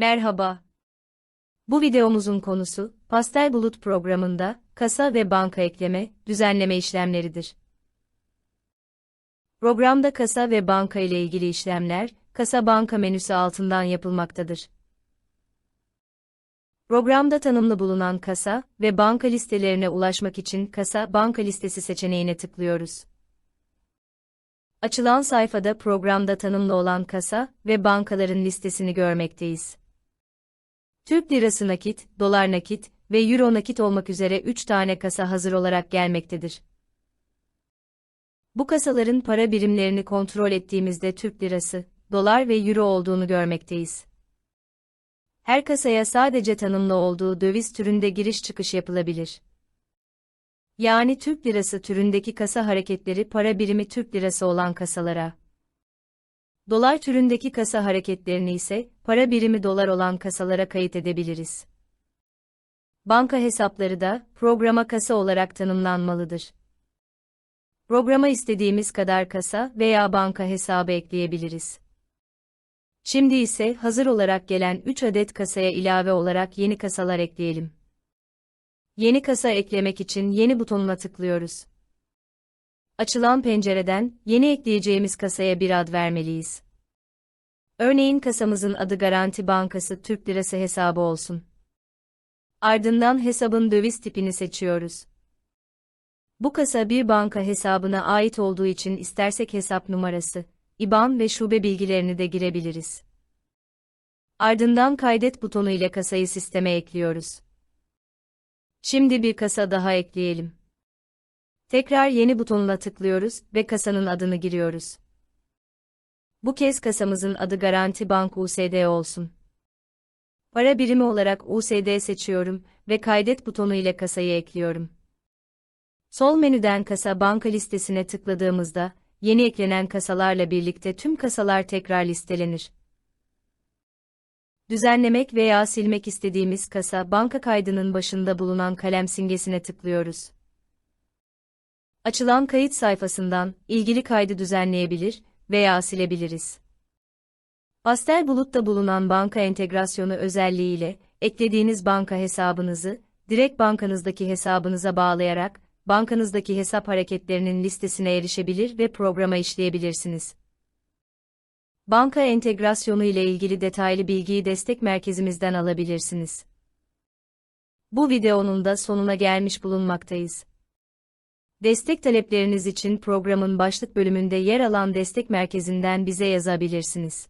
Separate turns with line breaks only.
Merhaba. Bu videomuzun konusu, Pastel Bulut programında, kasa ve banka ekleme, düzenleme işlemleridir. Programda kasa ve banka ile ilgili işlemler, kasa banka menüsü altından yapılmaktadır. Programda tanımlı bulunan kasa ve banka listelerine ulaşmak için kasa banka listesi seçeneğine tıklıyoruz. Açılan sayfada programda tanımlı olan kasa ve bankaların listesini görmekteyiz. Türk lirası nakit, dolar nakit ve euro nakit olmak üzere 3 tane kasa hazır olarak gelmektedir. Bu kasaların para birimlerini kontrol ettiğimizde Türk lirası, dolar ve euro olduğunu görmekteyiz. Her kasaya sadece tanımlı olduğu döviz türünde giriş çıkış yapılabilir. Yani Türk lirası türündeki kasa hareketleri para birimi Türk lirası olan kasalara, dolar türündeki kasa hareketlerini ise para birimi dolar olan kasalara kayıt edebiliriz. Banka hesapları da programa kasa olarak tanımlanmalıdır. Programa istediğimiz kadar kasa veya banka hesabı ekleyebiliriz. Şimdi ise hazır olarak gelen 3 adet kasaya ilave olarak yeni kasalar ekleyelim. Yeni kasa eklemek için yeni butonuna tıklıyoruz. Açılan pencereden yeni ekleyeceğimiz kasaya bir ad vermeliyiz. Örneğin kasamızın adı Garanti Bankası Türk Lirası hesabı olsun. Ardından hesabın döviz tipini seçiyoruz. Bu kasa bir banka hesabına ait olduğu için istersek hesap numarası, IBAN ve şube bilgilerini de girebiliriz. Ardından kaydet butonu ile kasayı sisteme ekliyoruz. Şimdi bir kasa daha ekleyelim. Tekrar yeni butonuna tıklıyoruz ve kasanın adını giriyoruz. Bu kez kasamızın adı Garanti Bank USD olsun. Para birimi olarak USD seçiyorum ve kaydet butonu ile kasayı ekliyorum. Sol menüden kasa banka listesine tıkladığımızda, yeni eklenen kasalarla birlikte tüm kasalar tekrar listelenir. Düzenlemek veya silmek istediğimiz kasa banka kaydının başında bulunan kalem simgesine tıklıyoruz. Açılan kayıt sayfasından ilgili kaydı düzenleyebilir veya silebiliriz. Pastel Bulut'ta bulunan banka entegrasyonu özelliğiyle eklediğiniz banka hesabınızı direkt bankanızdaki hesabınıza bağlayarak bankanızdaki hesap hareketlerinin listesine erişebilir ve programa işleyebilirsiniz. Banka entegrasyonu ile ilgili detaylı bilgiyi destek merkezimizden alabilirsiniz. Bu videonun da sonuna gelmiş bulunmaktayız. Destek talepleriniz için programın başlık bölümünde yer alan destek merkezinden bize yazabilirsiniz.